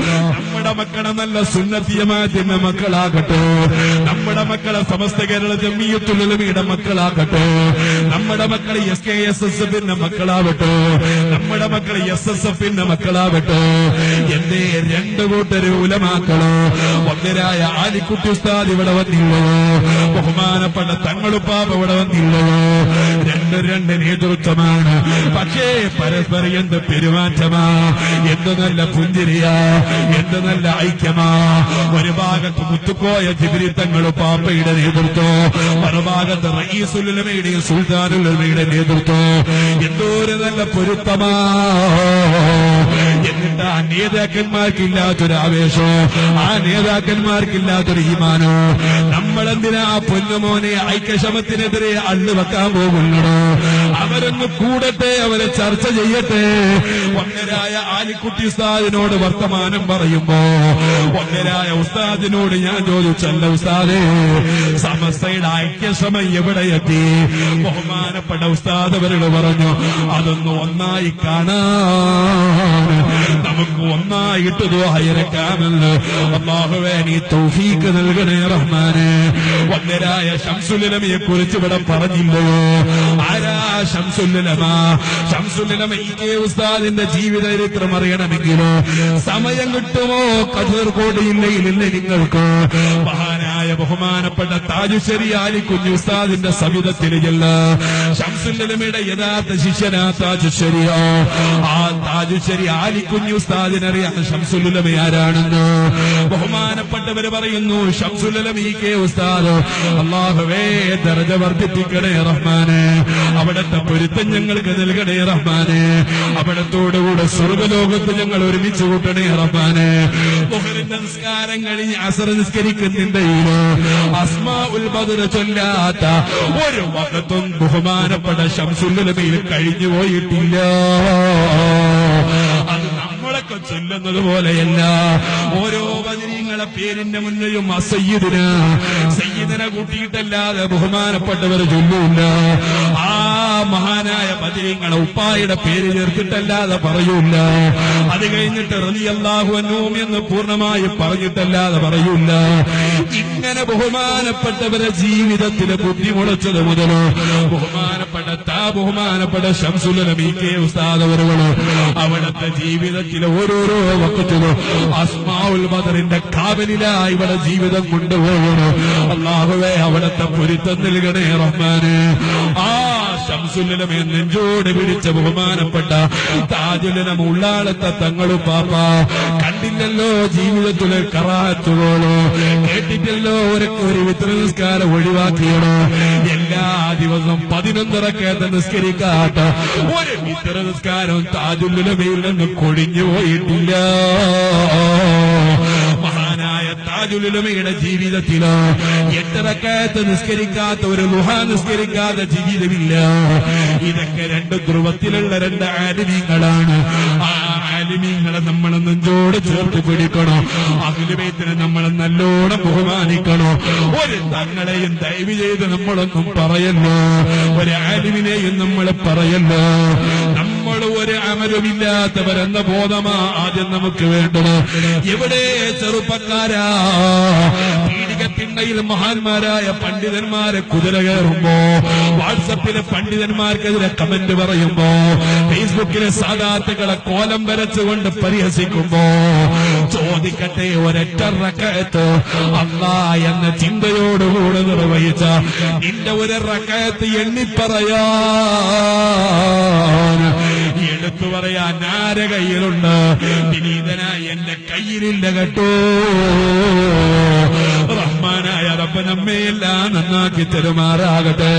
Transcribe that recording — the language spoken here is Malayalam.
നമ്മുടെ മക്കളെ നല്ല സുന്നത്തിയമാറ്റിന്റെ മക്കളാകട്ടെ. നമ്മുടെ മക്കളെ സമസ്ത കേരള ജമ്മിയത്തുലമിയുടെ മക്കളാകട്ടെ. നമ്മുടെ മക്കൾ എസ് കെ എസ് എസ് എഫിന്റെ മക്കളാവട്ടെ. നമ്മുടെ മക്കൾ എസ് എസ് എഫിന്റെ മക്കളാവട്ടെ. എന്റെ രണ്ട് കൂട്ടര് ഉലമാക്കളോ ഒന്നരായ ആലിക്കുട്ടി ഉസ്താദ് ഇവിടെ വന്നില്ലോ? ബഹുമാനപ്പെട്ട തങ്ങളുപ്പാപ്പ ഇവിടെ വന്നില്ലോ? രണ്ട് രണ്ട് നേതൃത്വമാണ്. പക്ഷേ പരസ്പരം എന്ത് പെരുമാറ്റമാ? എന്ത് നല്ല പുഞ്ചിരിയാ? എന്ത് നല്ല ഐക്യമാ? ഒരു ഭാഗത്ത് മുത്തുക്കോയ ജിബിരി തങ്ങളുപ്പാപ്പയുടെ നേതൃത്വം മറുഭാഗത്ത് റയീസുലുലമയുടെയും സുൽത്താനുലമയുടെ നേതൃത്വം. എന്തോ ഒരു നല്ല പൊരുത്തമാ. എന്നിട്ട് ആ നേതാക്കന്മാർക്കില്ലാത്തൊരു ആവേശോ ആ നേതാക്കന്മാർക്കില്ലാത്തൊരു ഈമാനോ. നമ്മളെന്തിനാ പൊന്നുമോനെ ഐക്യശമത്തിനെതിരെ അള്ളു വെക്കാൻ പോകുന്നുണ്ടോ അവരൊന്ന് കൂടട്ടെ അവരെ ചർച്ച ചെയ്യട്ടെ. ഒന്നരായ ആലിക്കുട്ടി ഉസ്താദിനോട് വർത്തമാനം പറയുമ്പോ ഒന്നരായ ഉസ്താദിനോട് ഞാൻ ചോദിച്ചല്ല ഉസ്താദേ സമസ്തയുടെ ഐക്യശ്രമം എവിടെ എത്തി? ബഹുമാനപ്പെട്ട ഉസ്താദ് അവരോട് പറഞ്ഞു അതൊന്ന് ഒന്നായി കാണാൻ. നമുക്ക് ഒന്നായിട്ട് ദ്വായരക്കാമെന്ന് അള്ളാഹുവേ നീ തൗഫീക്ക് നൽകണേ റഹ്മാന്. ഒന്നരായ ശംസുലമയെ കുറിച്ച് ഇവിടെ പറഞ്ഞില്ലയോ? ആരാ ശംസുലമ ശംസുലമ ഈ കെ ഉസ്താദിന്റെ ജീവിത ചരിത്രം അറിയണമെങ്കിലോ? സമയം കിട്ടുമോ? കഥർകോടിയില്ലയിലില്ല നിങ്ങൾക്ക്. മഹാനായ ബഹുമാനപ്പെട്ട താജുശ്ശേരി ആലി കുഞ്ഞു ഉസ്താദിന്റെ സവിധത്തിൽ ചെല്ല യഥാർത്ഥ ശിഷ്യനാ താജുശ്ശേരിയോ ആ താജുശ്ശേരി ആലി കുഞ്ഞു ഉസ്താദിനറിയാം ശംസുലുലമ ആരാണെന്ന്? ബഹുമാനപ്പെട്ടവര് പറയുന്നു ഉസ്താദ് അള്ളാഹുവേ ദർജ വർദ്ധിപ്പിക്കണേ റഹ്മാനെ. അവിടത്തെ പൊരുത്തം ഞങ്ങൾക്ക് നൽകണേ റഹ്മാനെ. അവിടത്തോടുകൂടെ സ്വർഗലോകത്ത് ഞങ്ങൾ ഒരുമിച്ച് കൂട്ടണേ റഹ്മാനെ. നമസ്കാരം കഴിഞ്ഞ് അസർ നിസ്കരിക്കുന്നുണ്ടെങ്കിലോ അസ്മാ ഉൽ ബദർ ചൊല്ലാത്ത ഒരു വകത്തും ബഹുമാനപ്പെട്ട ശംസുല്ലമയിൽ കഴിഞ്ഞു പോയിട്ടില്ല. അത് നമ്മളൊക്കെ ചൊല്ലുന്നത് പോലെയല്ല. പേരിന്റെ മുന്നിലും അസയ്യിദിന സയ്യിദിനെ കൂട്ടിയിട്ടല്ലാതെ ബഹുമാനപ്പെട്ടവർ ചൊല്ലൂല്ല ആ മഹാനായ പതിരിങ്ങളെ ഉപ്പായുടെ പേര് ചേർത്തിട്ടല്ലാതെ പറയൂല അത് കഴിഞ്ഞിട്ട് എന്ന് പൂർണമായി പറഞ്ഞിട്ടല്ലാതെ പറയൂല ഇങ്ങനെ ബഹുമാനപ്പെട്ടവരെ ജീവിതത്തിലെ ബുദ്ധി മുളച്ചത് മുതലോ ബഹുമാനപ്പെട്ട ബഹുമാനപ്പെട്ട ശംസുലമി കെ ജീവിതത്തിലെ ഓരോരോ വക്കത്തിലും അസ്മാഉൽ ബദറിന്റെ കാവലിലായി ഇവിടെ ജീവിതം കൊണ്ടുപോകണോ? അള്ളാഹുവേ അവിടത്തെ പൊരുത്തം നൽകണേ റഹ്മാന്. ആ ശംസുലമെ നെഞ്ചോട് പിടിച്ച ബഹുമാനപ്പെട്ട താജുലനം ഉള്ളാളത്തെ തങ്ങളും പാപ്പ കണ്ടില്ലല്ലോ ജീവിതത്തിലെ കറാത്തുകളോ കേട്ടിട്ടല്ലോ ഒരു ഒരു വിത്ര നിസ്കാരം ഒഴിവാക്കിയണോ എല്ലാ ദിവസവും പതിനൊന്നിറക്കേത്ത നിസ്കരിക്കാത്ത ഒരു വിത്ര നിസ്കാരം താജുലമയിൽ നിന്ന് പോയിട്ടില്ല. മഹാനായ ജീവിതത്തില. എട്ടരക്കാലത്ത് നിസ്കരിക്കാത്ത ഒരു ലുഹ നിസ്കരിക്കാത്ത ജീവിതമില്ല. ഇതൊക്കെ രണ്ട് ധ്രുവത്തിലുള്ള രണ്ട് ആലിമീങ്ങളാണ് ആ ആലിമീങ്ങളെ നമ്മൾ നെഞ്ചോട് ചേർത്ത് പിടിക്കണോ? അഖിലുബേത്തിനെ നമ്മൾ നല്ലോണം ബഹുമാനിക്കണോ? ഒരു തങ്ങളെയും ദയവ് ചെയ്ത് നമ്മളൊന്നും പറയല്ലോ. ഒരു ആലിമിനെയും നമ്മൾ പറയല്ലോ. നമ്മൾ ഒരു അമലുമില്ലാത്തവരെന്ന ബോധമാ ആദ്യം നമുക്ക് വേണ്ടത്. എവിടെ ചെറുപ്പക്കാരാ? പീഡികത്തിണ്ണയിൽ മഹാന്മാരായ പണ്ഡിതന്മാരെ കുതിര കയറുമ്പോ വാട്സപ്പിലെ പണ്ഡിതന്മാർക്കെതിരെ കമന്റ് പറയുമ്പോ ഫേസ്ബുക്കിലെ സാധാർത്ഥകളെ കോലം വരച്ചുകൊണ്ട് പരിഹസിക്കുമ്പോ ചോദിക്കട്ടെ ഒരൊറ്റ റക്കയത്ത് അല്ലാ എന്ന ചിന്തയോടുകൂടെ നിർവഹിച്ച നിന്റെ ഒരു റക്കയത്ത് എണ്ണിപ്പറയാ എടുത്തു പറയാൻ ആരെ കയ്യിലുണ്ട്? വിനീതനായി എന്റെ കയ്യിലില്ല കേട്ടോ. നമ്മയെല്ലാം നന്നാക്കി തരുമാറാകട്ടെ.